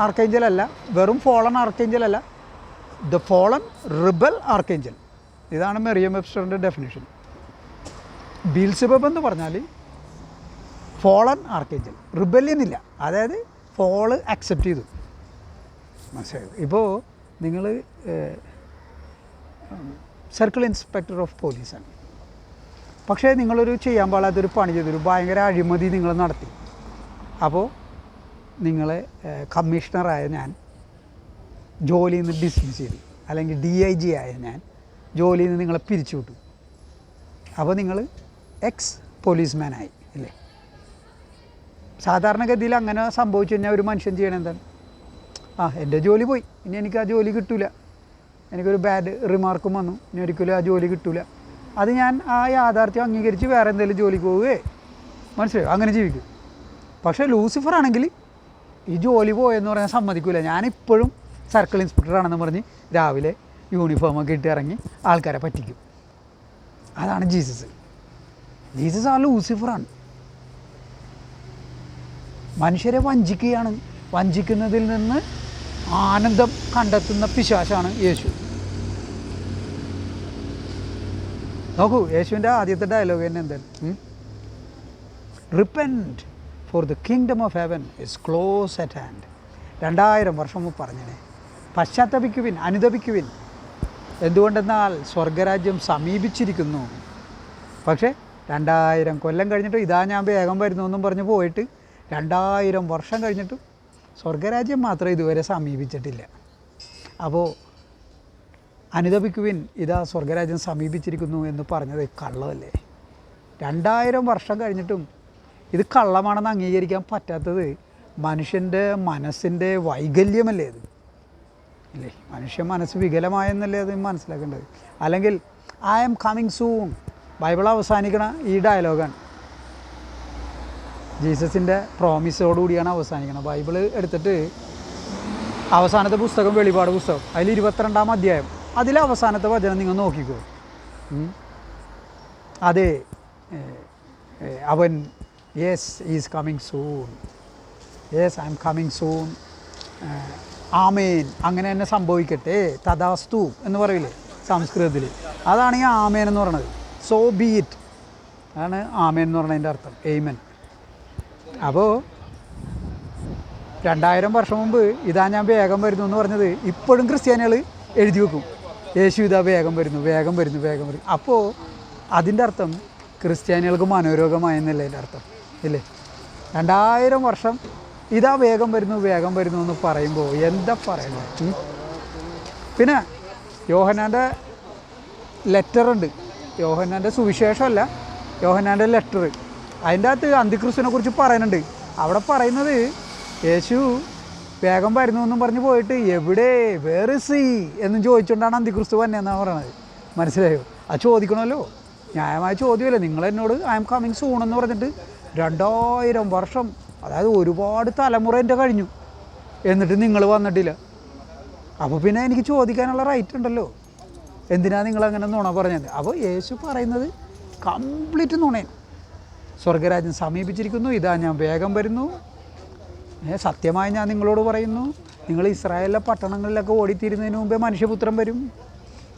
ആർക്കേഞ്ചലല്ല വെറും ഫോളൺ ആർക്കേഞ്ചലല്ല ദ ഫോളൺ റിബൽ ആർക്കേഞ്ചൽ. ഇതാണ് മെറിയം വെബ്സ്റ്ററിന്റെ ഡെഫിനേഷൻ ബീൽസിബബ് എന്ന് പറഞ്ഞാൽ ഫോളൺ ആർക്കേഞ്ചൽ റിബല്യൻ ഇല്ല അതായത് ഫോൾ അക്സെപ്റ്റ് ചെയ്തു. മനസ്സിലായത് ഇപ്പോൾ നിങ്ങൾ സർക്കിൾ ഇൻസ്പെക്ടർ ഓഫ് പോലീസാണ് പക്ഷേ നിങ്ങളൊരു ചെയ്യാൻ പാടാത്തൊരു പണി ചെയ്തൊരു ഭയങ്കര അഴിമതി നിങ്ങൾ നടത്തി. അപ്പോൾ നിങ്ങളെ കമ്മീഷണറായ ഞാൻ ജോലിയിൽ നിന്ന് ഡിസ്മിസ് ചെയ്തു. അല്ലെങ്കിൽ ഡി ഐ ജി ആയ ഞാൻ ജോലിയിൽ നിന്ന് നിങ്ങളെ പിരിച്ചു വിട്ടു അപ്പോൾ നിങ്ങൾ എക്സ് പോലീസ്മാനായി അല്ലേ സാധാരണഗതിയിൽ അങ്ങനെ സംഭവിച്ചു കഴിഞ്ഞാൽ ഒരു മനുഷ്യൻ ചെയ്യണം എന്താണ്? ആ എന്റെ ജോലി പോയി. ഇനി എനിക്ക് ആ ജോലി കിട്ടൂല. എനിക്കൊരു ബാഡ് റിമാർക്കും വന്നു. ഇനി ഒരിക്കലും ആ ജോലി കിട്ടൂല. അത് ഞാൻ ആ യാഥാർത്ഥ്യം അംഗീകരിച്ച് വേറെ എന്തെങ്കിലും ജോലിക്ക് പോവുകയെ. മനസ്സിലായോ? അങ്ങനെ ജീവിക്കും. പക്ഷേ ലൂസിഫർ ആണെങ്കിൽ ഈ ജോലി പോയെന്ന് പറയാൻ സമ്മതിക്കില്ല ഞാനിപ്പോഴും സർക്കിൾ ഇൻസ്പെക്ടറാണെന്ന് പറഞ്ഞ് രാവിലെ യൂണിഫോമൊക്കെ ഇട്ട് ഇറങ്ങി ആൾക്കാരെ പറ്റിക്കും. അതാണ് ജീസസ് ജീസസ് ആ ലൂസിഫറാണ് മനുഷ്യരെ വഞ്ചിക്കുകയാണ്. വഞ്ചിക്കുന്നതിൽ നിന്ന് ആനന്ദം കണ്ടെത്തുന്ന പിശാശാണ് യേശു. നോക്കൂ യേശുവിന്റെ ആദ്യത്തെ ഡയലോഗ് തന്നെ എന്താണ് repent for the kingdom of heaven is close at hand രണ്ടായിരം വർഷം മുമ്പ് പറഞ്ഞേ പശ്ചാത്തപിക്കുവിൻ അനുദപിക്കുവിൻ. എന്തുകൊണ്ടെന്നാൽ സ്വർഗരാജ്യം സമീപിച്ചിരിക്കുന്നു. പക്ഷേ രണ്ടായിരം കൊല്ലം കഴിഞ്ഞിട്ട് ഇതാ ഞാൻ വേഗം വരുന്നു എന്നും പറഞ്ഞ് പോയിട്ട് രണ്ടായിരം വർഷം കഴിഞ്ഞിട്ടും സ്വർഗരാജ്യം മാത്രം ഇതുവരെ സമീപിച്ചിട്ടില്ല. അപ്പോൾ അനുദപിക്കുവിൻ ഇതാ സ്വർഗരാജ്യം സമീപിച്ചിരിക്കുന്നു എന്ന് പറഞ്ഞത് കള്ളമല്ലേ രണ്ടായിരം വർഷം കഴിഞ്ഞിട്ടും ഇത് കള്ളമാണെന്ന് അംഗീകരിക്കാൻ പറ്റാത്തത് മനുഷ്യന്റെ മനസ്സിന്റെ വൈകല്യമല്ലേ ഇത് അല്ലേ? മനുഷ്യ മനസ്സ് വികലമായെന്നല്ലേ അത് മനസ്സിലാക്കേണ്ടത്? അല്ലെങ്കിൽ I am coming soon Bible അവസാനിക്കണ ഈ ഡയലോഗാണ് ജീസസിന്റെ പ്രോമിസോടുകൂടിയാണ് അവസാനിക്കുന്നത്. ബൈബിൾ എടുത്തിട്ട് അവസാനത്തെ പുസ്തകം വെളിപാട് പുസ്തകം. അതിൽ ഇരുപത്തിരണ്ടാം അധ്യായം. അതിലെ അവസാനത്തെ വചനം നിങ്ങൾ നോക്കിക്കോ. അതെ അവൻ yes is coming soon yes I am coming soon amen. അങ്ങനെ തന്നെ സംഭവിക്കട്ടെ. തഥാസ്തു എന്ന് പറയില്ലേ സംസ്കൃതത്തിൽ അതാണ് ഈ ആമേൻ എന്ന് പറയുന്നത്. സോ ബീറ്റ് അതാണ് ആമേൻ എന്ന് പറയുന്നതിന്റെ അർത്ഥം. എയ്മൻ അപ്പോൾ രണ്ടായിരം വർഷം മുമ്പ് ഇതാ ഞാൻ വേഗം വരുന്നു എന്ന് പറഞ്ഞത് ഇപ്പോഴും ക്രിസ്ത്യാനികൾ എഴുതി വെക്കും. യേശു ഇതാ വേഗം വരുന്നു വേഗം വരുന്നു വേഗം വരുന്നു. അപ്പോൾ അതിന്റെ അർത്ഥം ക്രിസ്ത്യാനികൾക്ക് മനോരോഗമായെന്നല്ലേ എന്റെ അർത്ഥം ഇല്ലേ? രണ്ടായിരം വർഷം ഇതാ വേഗം വരുന്നു വേഗം വരുന്നു എന്ന് പറയുമ്പോൾ എന്താ പറയുന്നത് പിന്നെ യോഹനാന്റെ ലെറ്റർ ഉണ്ട്. യോഹന്നാന്റെ സുവിശേഷമല്ല യോഹനാന്റെ ലെറ്റർ അതിന്റെ അകത്ത് അന്തിക്രിസ്തുവിനെ കുറിച്ച് പറയുന്നുണ്ട്. അവിടെ പറയുന്നത് യേശു വേഗം വരുന്നു എന്നും പറഞ്ഞ് പോയിട്ട് എവിടെ വേറെ സി എന്നും ചോദിച്ചുകൊണ്ടാണ് അന്തിക്രിസ്തു വന്നതെന്നാണ് പറയണത്. മനസ്സിലായോ? അത് ചോദിക്കണമല്ലോ. ന്യായമായ ചോദ്യമല്ലേ. നിങ്ങൾ എന്നോട് ഐ എം കമ്മിങ് സൂൺ എന്ന് പറഞ്ഞിട്ട് രണ്ടായിരം വർഷം അതായത് ഒരുപാട് തലമുറ എന്റെ കഴിഞ്ഞു. എന്നിട്ട് നിങ്ങൾ വന്നിട്ടില്ല. അപ്പോൾ പിന്നെ എനിക്ക് ചോദിക്കാനുള്ള റൈറ്റ് ഉണ്ടല്ലോ. എന്തിനാണ് നിങ്ങൾ അങ്ങനെ നുണ പറഞ്ഞത്? അപ്പോൾ യേശു പറയുന്നത് കംപ്ലീറ്റ് നുണയാണ്. സ്വർഗരാജ്യം സമീപിച്ചിരിക്കുന്നു. ഇതാ ഞാൻ വേഗം വരുന്നു. സത്യമായി ഞാൻ നിങ്ങളോട് പറയുന്നു. നിങ്ങൾ ഇസ്രായേലിലെ പട്ടണങ്ങളിലൊക്കെ ഓടിത്തീരുന്നതിന് മുമ്പേ മനുഷ്യപുത്രൻ വരും.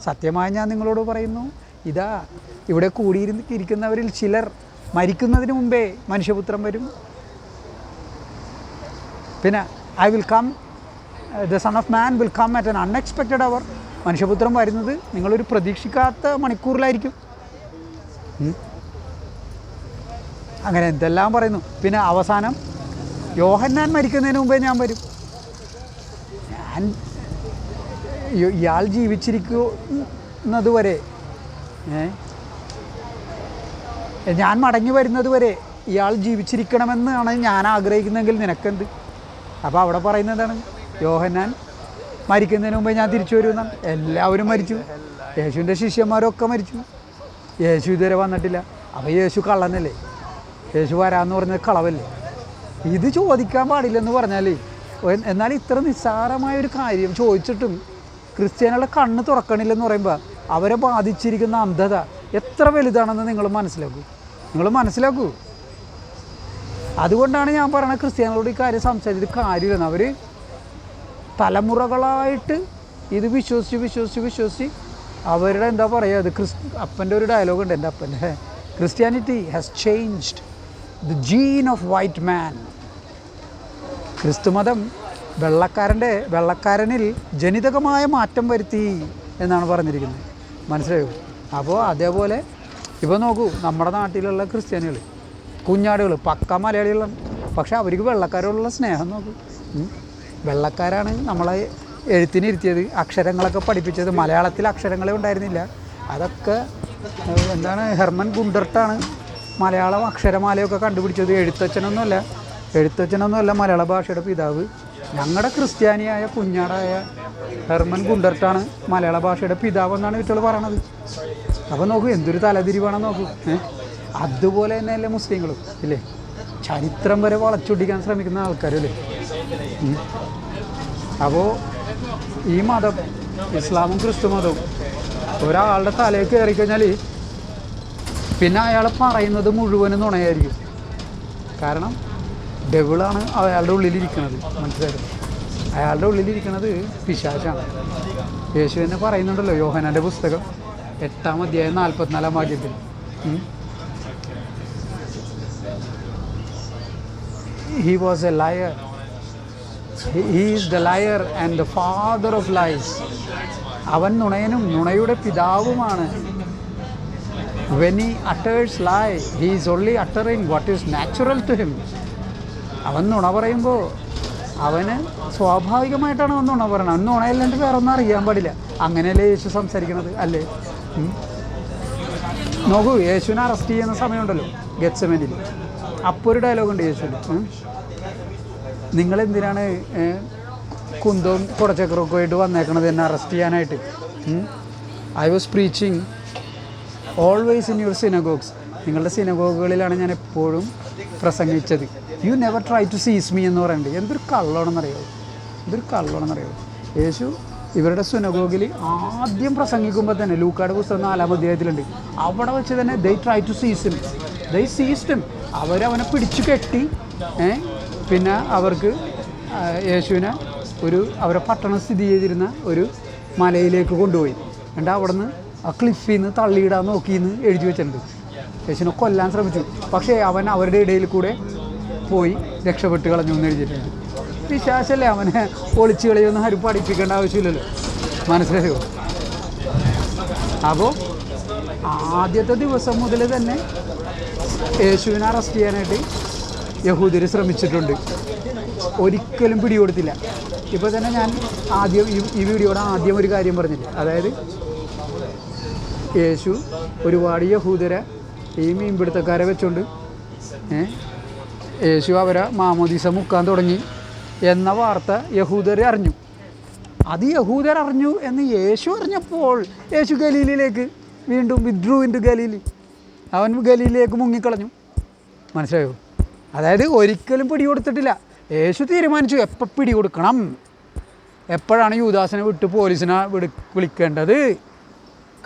സത്യമായി ഞാൻ നിങ്ങളോട് പറയുന്നു. ഇതാ ഇവിടെ കൂടിയിരുന്ന് ചിലർ മരിക്കുന്നതിന് മുമ്പേ മനുഷ്യപുത്രം വരും. പിന്നെ I will come the son of man will come at an unexpected hour മനുഷ്യപുത്രം വരുന്നത് നിങ്ങളൊരു പ്രതീക്ഷിക്കാത്ത മണിക്കൂറിലായിരിക്കും. അങ്ങനെ എന്തെല്ലാം പറയുന്നു. പിന്നെ അവസാനം യോഹന്നാൻ മരിക്കുന്നതിന് മുമ്പേ ഞാൻ വരും. ഞാൻ ഇയാൾ ജീവിച്ചിരിക്കുന്നത് വരെ ഞാൻ മടങ്ങി വരുന്നത് വരെ ഇയാൾ ജീവിച്ചിരിക്കണമെന്നാണ് ഞാൻ ആഗ്രഹിക്കുന്നതെങ്കിൽ നിനക്കെന്ത്? അപ്പോൾ അവിടെ പറയുന്നതാണ് യോഹന്നാൻ മരിക്കുന്നതിന് മുമ്പേ ഞാൻ തിരിച്ചു വരുമെന്നാണ് എല്ലാവരും മരിച്ചു. യേശുവിന്റെ ശിഷ്യന്മാരൊക്കെ മരിച്ചു. യേശു ഇതുവരെ വന്നിട്ടില്ല. അപ്പോൾ യേശു കള്ളനല്ലേ? യേശു വരാമെന്ന് പറഞ്ഞത് കളവല്ലേ? ഇത് ചോദിക്കാൻ പാടില്ലെന്ന് പറഞ്ഞാൽ എന്നാൽ ഇത്ര നിസ്സാരമായ ഒരു കാര്യം ചോദിച്ചിട്ടും ക്രിസ്ത്യാനികളുടെ കണ്ണ് തുറക്കണില്ലെന്ന് പറയുമ്പോൾ അവരെ ബാധിച്ചിരിക്കുന്ന അന്ധത എത്ര വലുതാണെന്ന് നിങ്ങൾ മനസ്സിലാക്കൂ? നിങ്ങൾ മനസ്സിലാക്കൂ? അതുകൊണ്ടാണ് ഞാൻ പറയുന്നത് ക്രിസ്ത്യാനികളോട് ഈ കാര്യം സംസാരിച്ചിട്ട് കാര്യമില്ല. അവർ തലമുറകളായിട്ട് ഇത് വിശ്വസിച്ച് വിശ്വസിച്ച് വിശ്വസിച്ച് അവരുടെ എന്താ പറയുക അത് ക്രിസ് അപ്പന്റെ ഒരു ഡയലോഗ് ഉണ്ട് എന്റെ അപ്പന്റെ. Christianity has changed the gene of white man ക്രിസ്തുമതം വെള്ളക്കാരന്റെ വെള്ളക്കാരനിൽ ജനിതകമായ മാറ്റം വരുത്തി എന്നാണ് പറഞ്ഞിരിക്കുന്നത്. മനസ്സിലായോ? അപ്പോൾ അതേപോലെ ഇപ്പോൾ നോക്കൂ നമ്മുടെ നാട്ടിലുള്ള ക്രിസ്ത്യാനികൾ കുഞ്ഞാടുകൾ പക്ക മലയാളികളാണ്. പക്ഷേ അവർക്ക് വെള്ളക്കാരോടുള്ള സ്നേഹം നോക്കൂ. വെള്ളക്കാരാണ് നമ്മളെ എഴുത്തിനിരുത്തിയത് അക്ഷരങ്ങളൊക്കെ പഠിപ്പിച്ചത്. മലയാളത്തിൽ അക്ഷരങ്ങളെ ഉണ്ടായിരുന്നില്ല. അതൊക്കെ എന്താണ് ഹെർമൻ ഗുണ്ടർട്ടാണ് മലയാളം അക്ഷരമാലയൊക്കെ കണ്ടുപിടിച്ചത് എഴുത്തച്ഛനൊന്നുമല്ല. എഴുത്തച്ഛനൊന്നുമല്ല മലയാള ഭാഷയുടെ പിതാവ്. ഞങ്ങളുടെ ക്രിസ്ത്യാനിയായ കുഞ്ഞാടായ ഹെർമൻ ഗുണ്ടർട്ടാണ് മലയാള ഭാഷയുടെ പിതാവെന്നാണ് ഇവറ്റകൾ പറയണത്. അപ്പോൾ നോക്കൂ എന്തൊരു തലതിരിവാണെന്ന് നോക്കൂ. അതുപോലെ തന്നെയല്ലേ മുസ്ലിങ്ങളും ഇല്ലേ? ചരിത്രം വരെ വളച്ചൊടിക്കാൻ ശ്രമിക്കുന്ന ആൾക്കാരല്ലേ അപ്പോൾ ഈ മതം ഇസ്ലാമും ക്രിസ്തു മതവും ഒരാളുടെ തലയിൽ കയറി കഴിഞ്ഞാൽ പിന്നെ അയാൾ പറയുന്നത് മുഴുവനും നുണയായിരിക്കും. കാരണം ഡെവിളാണ് അയാളുടെ ഉള്ളിലിരിക്കുന്നത് മനസ്സിലായത് അയാളുടെ ഉള്ളിലിരിക്കുന്നത് പിശാചാണ് യേശു തന്നെ പറയുന്നുണ്ടല്ലോ യോഹനാന്റെ പുസ്തകം എട്ടാം അധ്യായം നാൽപ്പത്തിനാലാം വാക്യത്തിൽ. He was a liar he's the liar and the father of lies അവൻ നുണയനും നുണയുടെ പിതാവുമാണ്. He utters lie he is only uttering what is natural to him. അവൻ നുണ പറയുമ്പോൾ അവന് സ്വാഭാവികമായിട്ടാണ് അവൻ നുണ പറയണത് അവൻ നുണയല്ലാണ്ട് വേറെ ഒന്നും അറിയാൻ പാടില്ല. അങ്ങനെയല്ലേ യേശു സംസാരിക്കണത്? അല്ലേ. നോക്കൂ യേശുവിനെ അറസ്റ്റ് ചെയ്യുന്ന സമയമുണ്ടല്ലോ ഗെറ്റ്സമെന്റിൽ അപ്പോൾ ഒരു ഡയലോഗ് ഉണ്ട് യേശുവിന് നിങ്ങളെന്തിനാണ് കുന്തവും കുടച്ചക്രമൊക്കെ ആയിട്ട് വന്നേക്കണത് എന്നെ അറസ്റ്റ് ചെയ്യാനായിട്ട്? I was preaching always in your synagogues നിങ്ങളുടെ സിനഗോഗുകളിലാണ് ഞാൻ എപ്പോഴും പ്രസംഗിച്ചത്. You never try to seize me എന്ന് പറയുന്നത്. എന്തൊരു കള്ളമാണെന്നറിയോ എന്തൊരു കള്ളമാണെന്നറിയോ യേശു ഇവരുടെ സുനഗോഗിൽ ആദ്യം പ്രസംഗിക്കുമ്പോൾ തന്നെ ലൂക്കാട് പുസ്തകം നാലാം അധ്യായത്തിലുണ്ട്. അവിടെ വെച്ച് തന്നെ ദൈ ട്രൈ ടു സീസിം ദൈ സീസ്റ്റും അവരവനെ പിടിച്ചു കെട്ടി പിന്നെ അവർക്ക് യേശുവിനെ ഒരു അവരെ പട്ടണം സ്ഥിതി ചെയ്തിരുന്ന ഒരു മലയിലേക്ക് കൊണ്ടുപോയി. എന്നിട്ട് അവിടെ നിന്ന് ആ ക്ലിഫിൽ നിന്ന് തള്ളിയിടാൻ നോക്കിയെന്ന് എഴുതി വെച്ചിട്ടുണ്ട്. യേശുവിനെ കൊല്ലാൻ ശ്രമിച്ചു. പക്ഷേ അവൻ അവരുടെ ഇടയിൽ കൂടെ പോയി രക്ഷപ്പെട്ട് കളഞ്ഞു എന്ന് എഴുതിയിട്ടുണ്ട്. വിശ്വാസമല്ലേ അവനെ ഒളിച്ചു കളിയൊന്നും ഹരി പഠിപ്പിക്കേണ്ട ആവശ്യമില്ലല്ലോ. മനസ്സിലായോ? അപ്പോൾ ആദ്യത്തെ ദിവസം മുതൽ തന്നെ യേശുവിനെ അറസ്റ്റ് ചെയ്യാനായിട്ട് യഹൂദർ ശ്രമിച്ചിട്ടുണ്ട്. ഒരിക്കലും പിടികൊടുത്തില്ല. ഇപ്പോൾ തന്നെ ഞാൻ ആദ്യം ഈ വീഡിയോയുടെ ആദ്യം ഒരു കാര്യം പറഞ്ഞില്ല? അതായത് യേശു ഒരുപാട് യഹൂദരെ ഈ മീൻപിടുത്തക്കാരെ വെച്ചുകൊണ്ട് യേശു അവരെ മാമോദീസ മുക്കാൻ തുടങ്ങി എന്ന വാർത്ത യഹൂദരെ അറിഞ്ഞു. അത് യഹൂദർ അറിഞ്ഞു എന്ന് യേശു അറിഞ്ഞപ്പോൾ യേശു ഗലീലിലേക്ക് വീണ്ടും വിഡ്രൂ ഇന്റു ഗലീലി അവൻ ഗലീലിലേക്ക് മുങ്ങിക്കളഞ്ഞു. മനസ്സിലായോ? അതായത് ഒരിക്കലും പിടികൊടുത്തിട്ടില്ല. യേശു തീരുമാനിച്ചു എപ്പോൾ പിടികൊടുക്കണം. എപ്പോഴാണ് യൂദാസിനെ വിട്ട് പോലീസിനെ വിളി വിളിക്കേണ്ടത്?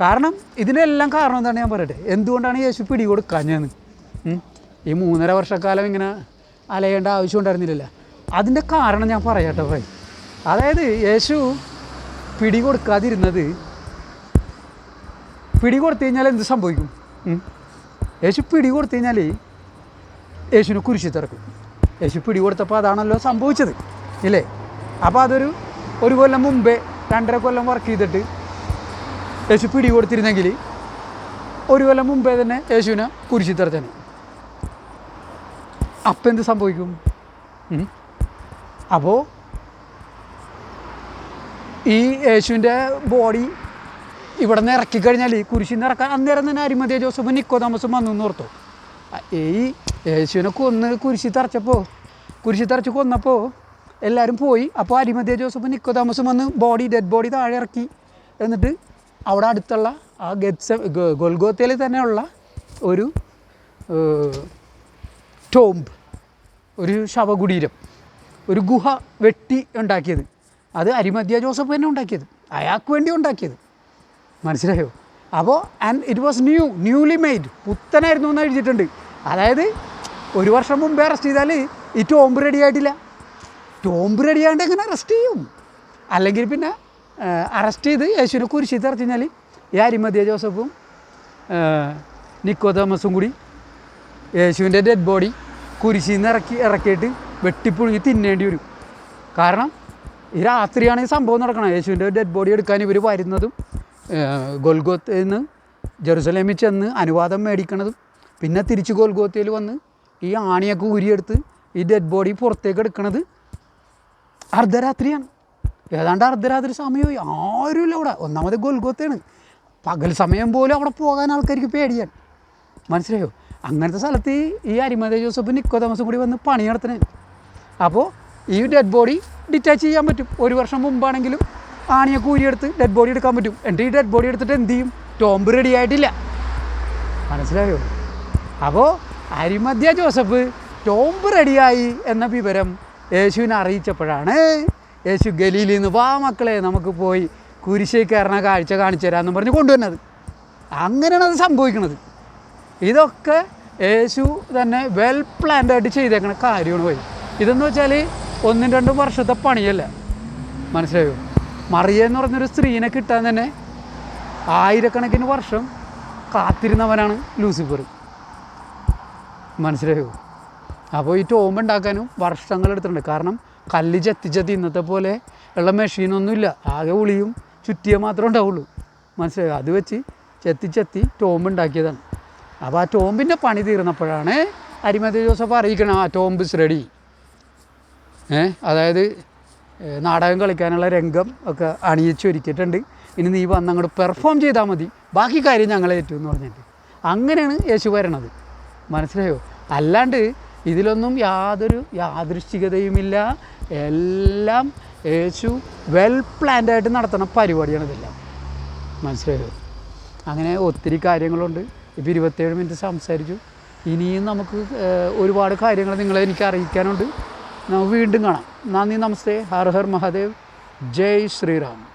കാരണം ഇതിനെല്ലാം കാരണം എന്താണ് ഞാൻ പറയട്ടെ? എന്തുകൊണ്ടാണ് യേശു പിടികൊടുക്കാഞ്ഞതെന്ന് ഉം? ഈ മൂന്നര വർഷക്കാലം ഇങ്ങനെ അലയേണ്ട ആവശ്യം ഉണ്ടായിരുന്നില്ലല്ലോ. അതിന്റെ കാരണം ഞാൻ പറയട്ടെ ഭായി. അതായത് യേശു പിടി കൊടുക്കാതിരുന്നത് പിടി കൊടുത്തു കഴിഞ്ഞാൽ എന്ത് സംഭവിക്കും? യേശു പിടി കൊടുത്തു കഴിഞ്ഞാൽ യേശുവിനെ കുരിശി തിറക്കും. യേശു പിടി കൊടുത്തപ്പോൾ അതാണല്ലോ സംഭവിച്ചത്. ഇല്ലേ? അപ്പോൾ അതൊരു ഒരു കൊല്ലം മുമ്പേ രണ്ടര കൊല്ലം വർക്ക് ചെയ്തിട്ട് യേശു പിടി കൊടുത്തിരുന്നെങ്കിൽ ഒരു കൊല്ലം മുമ്പേ തന്നെ യേശുവിനെ കുരിശി തിറച്ചനെ. അപ്പം എന്ത് സംഭവിക്കും? അപ്പോൾ ഈ യേശുവിന്റെ ബോഡി ഇവിടെ നിന്ന് ഇറക്കി കഴിഞ്ഞാൽ കുരിശിൽ നിന്ന് ഇറക്കാൻ അന്നേരം തന്നെ അരിമതിയ ജോസഫും നിക്കോ താമസം വന്നു എന്ന് ഓർത്തു. ഈ യേശുവിനെ കൊന്ന് കുരിശി തറച്ചപ്പോൾ കുരിശി തറച്ച് കൊന്നപ്പോൾ എല്ലാവരും പോയി. അപ്പോൾ അരിമതിയ ജോസഫ് നിക്കോ താമസം വന്ന് ബോഡി ഡെഡ് ബോഡി താഴെ ഇറക്കി. എന്നിട്ട് അവിടെ അടുത്തുള്ള ആ ഗത്സ ഗൊൽഗോത്തയിൽ തന്നെയുള്ള ഒരു ടോംബ് ഒരു ശവകുടീരം ഒരു ഗുഹ വെട്ടി ഉണ്ടാക്കിയത്. അത് അരിമധ്യ ജോസഫ് തന്നെ ഉണ്ടാക്കിയത്. അയാൾക്ക് വേണ്ടി ഉണ്ടാക്കിയത്. മനസ്സിലായോ? അപ്പോൾ and it was new newly made പുത്തനായിരുന്നു എന്ന് എഴുതിയിട്ടുണ്ട്. അതായത് ഒരു വർഷം മുമ്പേ അറസ്റ്റ് ചെയ്താൽ ഈ ടോംബ് റെഡി ആയിട്ടില്ല. ടോംബ് റെഡി ആയിട്ട് എങ്ങനെ അറസ്റ്റ് ചെയ്യും? അല്ലെങ്കിൽ പിന്നെ അറസ്റ്റ് ചെയ്ത് യേശുവിനെ കുരിശി തറച്ചു കഴിഞ്ഞാൽ ഈ അരിമതിയ ജോസഫും നിക്കോ തോമസും കൂടി യേശുവിന്റെ ഡെഡ് ബോഡി കുരിശിൽ നിന്ന് ഇറക്കി ഇറക്കിയിട്ട് വെട്ടിപ്പുഴുങ്ങി തിന്നേണ്ടി വരും. കാരണം ഈ രാത്രിയാണ് ഈ സംഭവം നടക്കണം യേശുവിന്റെ ഡെഡ് ബോഡി എടുക്കാൻ ഇവർ വരുന്നതും ഗോൽഗോത്തിൽ നിന്ന് ജെറുസലേമിൽ ചെന്ന് അനുവാദം മേടിക്കണതും പിന്നെ തിരിച്ച് ഗോൽഗോത്തയിൽ വന്ന് ഈ ആണിയൊക്കെ ഊരിയെടുത്ത് ഈ ഡെഡ് ബോഡി പുറത്തേക്ക് എടുക്കണത് അർദ്ധരാത്രിയാണ്. ഏതാണ്ട് അർദ്ധരാത്രി സമയമായി. ആരുമില്ല അവിടെ. ഒന്നാമത് ഗോൽഗോത്തയാണ്. പകൽ സമയം പോലും അവിടെ പോകാൻ ആൾക്കാർക്ക് പേടിയാണ്. മനസ്സിലായോ? അങ്ങനത്തെ സ്ഥലത്ത് ഈ- അരിമത ജോസഫ് നിക്കോ തോമസും കൂടി വന്ന് പണി നടത്തണേ. അപ്പോൾ ഈ ഡെഡ് ബോഡി ഡിറ്റാച്ച് ചെയ്യാൻ പറ്റും. ഒരു വർഷം മുമ്പാണെങ്കിലും ആണിയെ കൂരിയെടുത്ത് ഡെഡ് ബോഡി എടുക്കാൻ പറ്റും. എന്റെ ഈ ഡെഡ് ബോഡി എടുത്തിട്ട് എന്ത് ചെയ്യും? ടോംബ് റെഡി ആയിട്ടില്ല. മനസ്സിലായോ? അപ്പോൾ അരിമധ്യ ജോസഫ് ടോംബ് റെഡിയായി എന്ന വിവരം യേശുവിനെ അറിയിച്ചപ്പോഴാണ് യേശു ഗലിയിൽ നിന്ന് വാ മക്കളെ നമുക്ക് പോയി കുരിശേ കാഴ്ച കാണിച്ചു തരാമെന്ന് പറഞ്ഞ് കൊണ്ടുവന്നത് അങ്ങനെയാണ് അത് സംഭവിക്കുന്നത്. ഇതൊക്കെ യേശു തന്നെ വെൽ പ്ലാൻഡ് ആയിട്ട് ചെയ്തേക്കണ കാര്യമാണ് പോയി. ഇതെന്ന് വെച്ചാൽ ഒന്നും രണ്ടും വർഷത്തെ പണിയല്ല. മനസ്സിലായോ? മറിയ എന്ന് പറഞ്ഞൊരു സ്ത്രീനെ കിട്ടാൻ തന്നെ ആയിരക്കണക്കിന് വർഷം കാത്തിരുന്നവനാണ് ലൂസിഫർ. മനസ്സിലായോ? അപ്പോൾ ഈ ടോമ്പ് ഉണ്ടാക്കാനും വർഷങ്ങൾ എടുത്തിട്ടുണ്ട്. കാരണം കല്ല് ചെത്തി ചെത്തി ഇന്നത്തെ പോലെ ഉള്ള മെഷീനൊന്നുമില്ല. ആകെ ഉളിയും ചുറ്റിയ മാത്രമേ ഉണ്ടാവുള്ളൂ. മനസ്സിലായോ? അത് വെച്ച് ചെത്തിച്ചെത്തി ടോംബ് ഉണ്ടാക്കിയതാണ്. അപ്പോൾ ആ ടോമ്പിന്റെ പണി തീർന്നപ്പോഴാണ് അരിമതി ജോസഫ് അറിയിക്കണം ആ ഇസ് റെഡി ഏ അതായത് നാടകം കളിക്കാനുള്ള രംഗം ഒക്കെ അണിയിച്ചൊരുക്കിയിട്ടുണ്ട് ഇനി നീ വന്ന് അങ്ങോട്ട് പെർഫോം ചെയ്താൽ മതി. ബാക്കി കാര്യം ഞങ്ങളെ ഏറ്റു എന്ന് പറഞ്ഞിട്ട്. അങ്ങനെയാണ് യേശു വരണത്. മനസ്സിലായോ? അല്ലാണ്ട് ഇതിലൊന്നും യാതൊരു യാദൃശ്ചികതയുമില്ല. എല്ലാം യേശു വെൽ പ്ലാൻഡ് ആയിട്ട് നടത്തുന്ന പരിപാടിയാണ് ഇതെല്ലാം. മനസ്സിലായോ? അങ്ങനെ ഒത്തിരി കാര്യങ്ങളുണ്ട്. ഇപ്പോൾ ഇരുപത്തേഴ് മിനിറ്റ് സംസാരിച്ചു. ഇനിയും നമുക്ക് ഒരുപാട് കാര്യങ്ങൾ നിങ്ങളെ എനിക്ക് അറിയിക്കാനുണ്ട്. നമുക്ക് വീണ്ടും കാണാം. നന്ദി നമസ്തേ. ഹർ ഹർ മഹാദേവ്. ജയ് ശ്രീറാം.